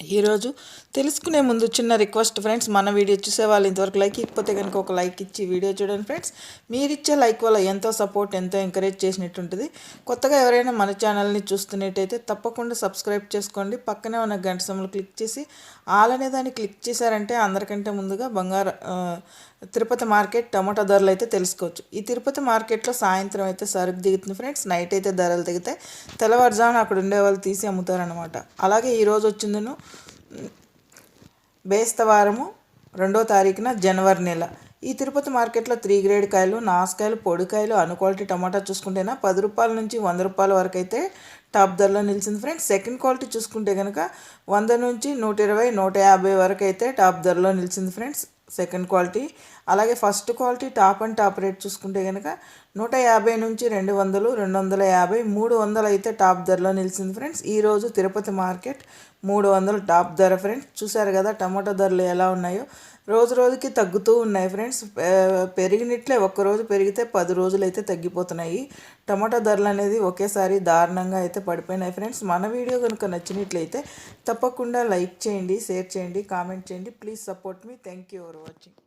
ఈరోజు తెలుసుకునే ముందు చిన్న రిక్వెస్ట్ ఫ్రెండ్స్ మన వీడియో చూసే వాళ్ళు ఇంతవరకు లైక్ ఇకపోతే కనుక ఒక లైక్ ఇచ్చి వీడియో చూడండి ఫ్రెండ్స్. మీరు ఇచ్చే లైక్ వల్ల ఎంతో సపోర్ట్ ఎంతో ఎంకరేజ్ చేసినట్టు ఉంటుంది కొత్తగా ఎవరైనా మన ఛానల్ని చూస్తున్నట్టయితే తప్పకుండా సబ్స్క్రైబ్ చేసుకోండి. పక్కనే ఉన్న గంట సమ్ములు క్లిక్ చేసి ఆల్ అనే దాన్ని క్లిక్ చేశారంటే అందరికంటే ముందుగా బంగారు తిరుపతి మార్కెట్ టమాటా ధరలు అయితే తెలుసుకోవచ్చు. ఈ తిరుపతి మార్కెట్లో సాయంత్రం అయితే సరుకు దిగుతుంది ఫ్రెండ్స్. నైట్ అయితే ధరలు దిగుతాయి. తెల్లవారుజామున అక్కడ ఉండే వాళ్ళు తీసి అమ్ముతారనమాట అలాగే ఈరోజు వచ్చిందను బేస్తవారము రెండో తారీఖున జనవరి నెల. ఈ తిరుపతి మార్కెట్లో త్రీ గ్రేడ్ కాయలు నాసుకాయలు పొడికాయలు అను క్వాలిటీ టమాటా చూసుకుంటేనా పది రూపాయల నుంచి వంద రూపాయల వరకు అయితే టాప్ ధరలో నిలిచింది ఫ్రెండ్స్. సెకండ్ క్వాలిటీ చూసుకుంటే కనుక వంద నుంచి నూట ఇరవై నూట యాభై వరకు అయితే టాప్ ధరలో నిలిచింది ఫ్రెండ్స్. సెకండ్ క్వాలిటీ అలాగే first quality top and top rate చూసుకుంటే కనుక నూట యాభై నుంచి రెండు వందలు రెండు వందల యాభై మూడు వందలు అయితే టాప్ ధరలో నిలిచింది ఫ్రెండ్స్ ఈరోజు తిరుపతి మార్కెట్ మూడు వందలు టాప్ ధర ఫ్రెండ్స్. చూసారు కదా టమాటో ధరలు ఎలా ఉన్నాయో? రోజు రోజుకి తగ్గుతూ ఉన్నాయి ఫ్రెండ్స్. పెరిగినట్లే ఒక్కరోజు పెరిగితే పది రోజులు అయితే తగ్గిపోతున్నాయి. టమాటో ధరలు అనేది ఒకేసారి దారుణంగా అయితే పడిపోయినాయి ఫ్రెండ్స్. మన వీడియో కనుక నచ్చినట్లయితే తప్పకుండా లైక్ చేయండి షేర్ చేయండి కామెంట్ చేయండి. Please support me. Thank you for watching.